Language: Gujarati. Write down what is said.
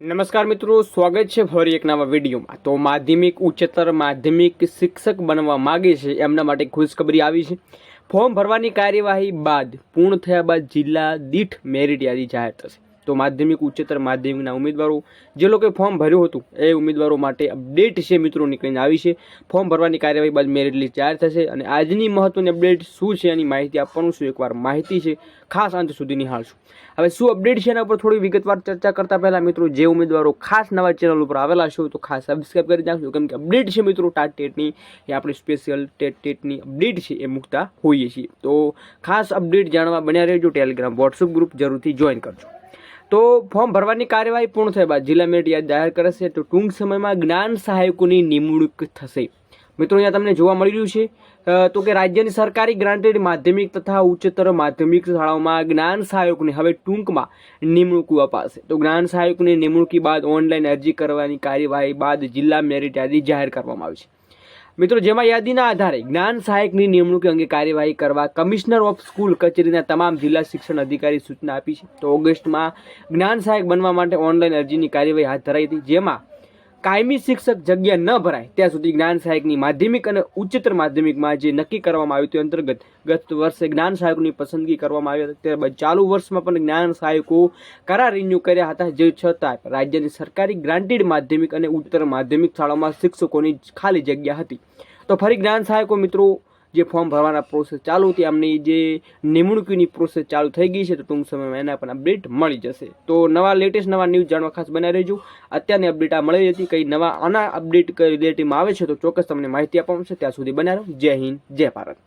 નમસ્કાર મિત્રો, સ્વાગત છે ફરી એક નવા વિડીયોમાં. તો માધ્યમિક ઉચ્ચતર માધ્યમિક શિક્ષક બનવા માગે છે, એમના માટે ખુશખબરી આવી છે. ફોર્મ ભરવાની કાર્યવાહી બાદ, પૂર્ણ થયા બાદ જિલ્લા દીઠ મેરિટ યાદી જાહેર થશે. તો માધ્યમિક, ઉચ્ચતર માધ્યમિકના ઉમેદવારો, જે લોકોએ ફોર્મ ભર્યું હતું, એ ઉમેદવારો માટે અપડેટ છે મિત્રો નીકળીને આવી છે. ફોર્મ ભરવાની કાર્યવાહી બાદ મેરિટ લિસ્ટ જાહેર થશે અને આજની મહત્વની અપડેટ શું છે એની માહિતી આપવાનું છું એકવાર માહિતી છે. ખાસ અંત સુધી નિહાળશું. હવે શું અપડેટ છે એના ઉપર થોડી વિગતવાર ચર્ચા કરતા પહેલાં મિત્રો, જે ઉમેદવારો ખાસ નવા ચેનલ ઉપર આવેલા છો તો ખાસ સબસ્ક્રાઈબ કરી નાખજો. કેમ કે અપડેટ છે મિત્રો, ટાટ ટેટની, એ આપણી સ્પેશિયલ ટેટ ટેટની અપડેટ છે એ મૂકતા હોઈએ છીએ. તો ખાસ અપડેટ જાણવા બન્યા રહેજો. ટેલિગ્રામ વોટ્સઅપ ગ્રુપ જરૂરથી જોઈન કરજો. તો ફોર્મ ભરવાની કાર્યવાહી પૂર્ણ થયા બાદ જિલ્લા મેરિટ યાદ જાહેર કરશે તો ટૂંક સમયમાં જ્ઞાન સહાયકોની નિમણૂક થશે. મિત્રો, અહીંયા તમને જોવા મળી રહ્યું છે તો કે રાજ્યની સરકારી ગ્રાન્ટેડ માધ્યમિક તથા ઉચ્ચતર માધ્યમિક શાળાઓમાં જ્ઞાન સહાયકની હવે ટૂંકમાં નિમણૂક અપાશે. તો જ્ઞાન સહાયકની નિમણૂકી બાદ ઓનલાઈન અરજી કરવાની કાર્યવાહી બાદ જિલ્લા મેરિટ યાદી જાહેર કરવામાં આવી છે. મિત્રો, જેમાં યાદીના આધારે જ્ઞાન સહાયકની નિમણૂક અંગે કાર્યવાહી કરવા કમિશનર ઓફ સ્કૂલ કચેરીના તમામ જિલ્લા શિક્ષણ અધિકારી સૂચના આપી છે. તો ઓગસ્ટમાં જ્ઞાન સહાયક બનવા માટે ઓનલાઈન અરજીની કાર્યવાહી હાથ ધરાઈ હતી, જેમાં કાયમી શિક્ષક જગ્યા ન ભરાય, ત્યાં સુધી જ્ઞાન સહાયકની માધ્યમિક અને ઉચ્ચતર માધ્યમિકમાં જે નક્કી કરવામાં આવ્યું તે અંતર્ગત ગત વર્ષે જ્ઞાન સહાયકોની પસંદગી કરવામાં આવી હતી. ત્યારબાદ ચાલુ વર્ષમાં પણ જ્ઞાન સહાયકો કરાર રિન્યુ કર્યા હતા, જે છતાં રાજ્યની સરકારી ગ્રાન્ટેડ માધ્યમિક અને ઉચ્ચતર માધ્યમિક શાળાઓમાં શિક્ષકોની ખાલી જગ્યા હતી. તો ફરી જ્ઞાન સહાયકો મિત્રો જે ફોર્મ ભરવાના પ્રોસેસ ચાલુ હતી એમની જે નિમણૂકીની પ્રોસેસ ચાલુ થઈ ગઈ છે, તો ટૂંક સમયમાં એના પણ અપડેટ મળી જશે. તો નવા લેટેસ્ટ નવા ન્યૂઝ જાણવા ખાસ બનાવી રહેજો. અત્યારની અપડેટ આ મળી હતી, કંઈ નવા, આના અપડેટ રિલેટિવમાં આવે છે, તો ચોક્કસ તમને માહિતી આપવામાં આવશે. ત્યાં સુધી બનાવ્યો જય હિન્દ, જય ભારત.